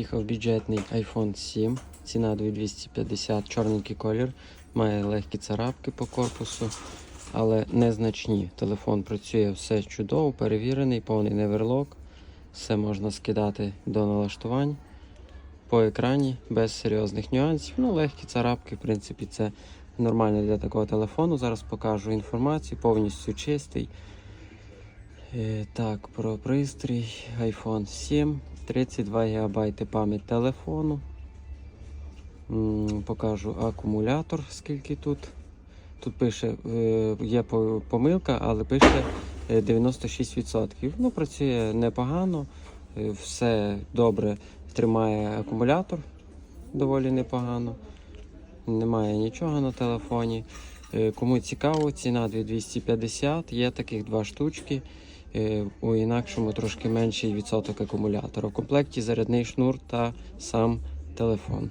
Їхав бюджетний iPhone 7, ціна 2250, чорненький колір, має легкі царапки по корпусу, але незначні. Телефон працює все чудово, перевірений, повний неверлок. Все можна скидати до налаштувань по екрані без серйозних нюансів. Ну, легкі царапки, в принципі, це нормально для такого телефону. Зараз покажу інформацію, повністю чистий. Е, Так, про пристрій iPhone 7, 32 ГБ пам'ять телефону. Покажу акумулятор, скільки тут. Тут пише, е, є помилка, але пише е, 96%. Ну, працює непогано, е, все добре тримає акумулятор доволі непогано. Немає нічого на телефоні. Е, Кому цікаво, ціна 2250, є таких два штучки. Е, У інакшому трошки менший відсоток акумулятора. У комплекті зарядний шнур та сам телефон.